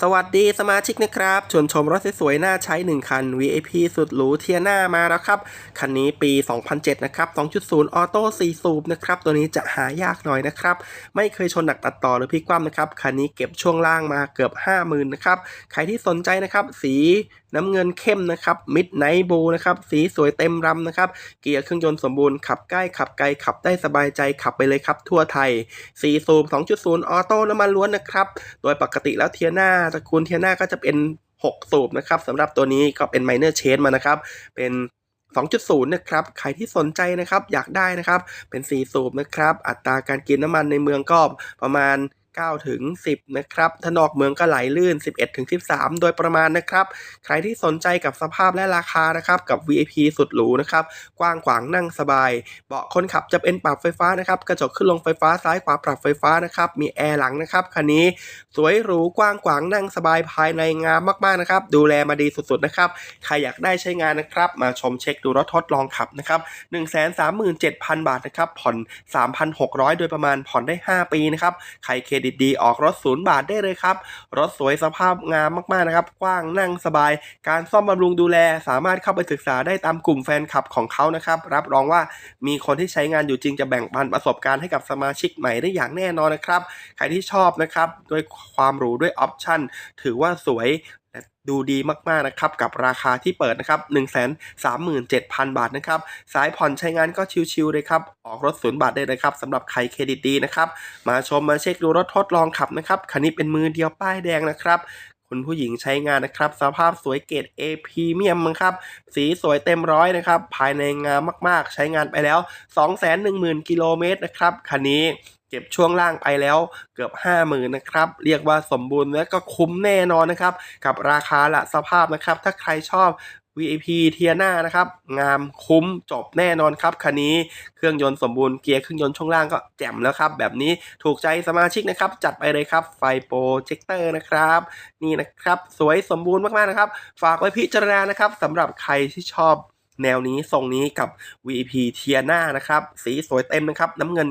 สวัสดีสมาชิกนะครับ ชวนชมรถสวยๆ น่าใช้ 1 คัน VIP สุดหรูเทียนามาแล้วครับ คันนี้ปี 2007 นะครับ 2.0 ออโต้4สูบนะครับ ตัวนี้จะหายากหน่อยนะครับ ไม่เคยชนหนักตัดต่อหรือพิกว่ำนะครับ คันนี้เก็บช่วงล่างมาเกือบ 50,000 นะครับ ใครที่สนใจนะครับ สีน้ำเงินเข้มนะครับมิดไนท์บูนะครับ สีสวยเต็มรำนะครับ เกียร์เครื่องยนต์สมบูรณ์ ขับใกล้ขับไกลขับได้สบายใจขับไปเลยครับทั่วไทย4สูบ2.0 ออโต้น้ำมันล้วนนะครับ โดยปกติแล้วเทียนาตระกูลเทียนาก็จะเป็น 6 สูบนะครับสำหรับตัวนี้ก็เป็นไมเนอร์เชนมานะครับ เป็น 2.0 นะครับ ใครที่สนใจนะครับอยากได้นะครับ เป็น 4 สูบนะครับ อัตราการกินน้ำมันในเมืองก็ประมาณ 9ถึง10 นะครับถนอกเมืองก็ไหลลื่น 11ถึง13 โดยประมาณนะครับ ใครที่สนใจกับสภาพและราคานะครับ กับ VIP สุดหรูนะครับ กว้างขวางนั่งสบาย เบาะคนขับจะเป็นปรับไฟฟ้านะครับ กระจกขึ้นลงไฟฟ้าซ้ายขวาปรับไฟฟ้านะครับ มีแอร์หลังนะครับ คันนี้สวยหรูกว้างขวางนั่งสบายภายในงามมากๆนะครับ ดูแลมาดีสุดๆนะครับ ใครอยากได้ใช้งานนะครับ มาชมเช็คดูรถทดลองขับนะครับ 137,000 บาทนะครับ ผ่อน 3,600 โดยประมาณผ่อนได้ 5 ปีนะครับ ใครเครดิตดีออกรถศูนย์บาทได้เลยครับ รถสวยสภาพงามมากๆนะครับ กว้างนั่งสบาย การซ่อมบำรุงดูแล สามารถเข้าไปศึกษาได้ตามกลุ่มแฟนคลับของเขานะครับ รับรองว่ามีคนที่ใช้งานอยู่จริงจะแบ่งปันประสบการณ์ให้กับสมาชิกใหม่ได้อย่างแน่นอนนะครับ ใครที่ชอบนะครับด้วยความหรูด้วยออปชั่นถือว่าสวย ดูดีมากๆนะครับกับราคาที่เปิดนะครับ 137,000 บาทนะครับ สายผ่อนใช้งานก็ชิวๆเลยครับ ออกรถศูนย์บาทได้เลยครับสำหรับใครเครดิตดีนะครับ มาชมมาเช็คดูรถทดลองขับนะครับ คันนี้เป็นมือเดียวป้ายแดงนะครับ คุณผู้หญิงใช้งานนะครับ สภาพสวยเกรด A พรีเมียมครับ สีสวยเต็มร้อยนะครับ ภายในงามมากๆ ใช้งานไปแล้ว 210,000 กิโลเมตรนะครับคันนี้เก็บช่วงล่างไปแล้วเกือบ 50,000นะครับ เรียกว่าสมบูรณ์และก็คุ้มแน่นอนนะครับ กับราคาละสภาพนะครับ ถ้าใครชอบ VIP เทียนานะครับ งามคุ้มจบแน่นอนครับคันนี้เครื่องยนต์สมบูรณ์เกียร์เครื่องยนต์ช่วงล่างก็แจ่มแล้วครับ แบบนี้ถูกใจสมาชิกนะครับ จัดไปเลยครับไฟโปรเจคเตอร์นะครับ นี่นะครับ สวยสมบูรณ์มากๆนะครับ ฝากไว้พิจารณานะครับสำหรับใครที่ชอบแนวนี้ทรงนี้กับ VP เทียนานะครับ สีสวยเต็มนะครับ น้ำเงิน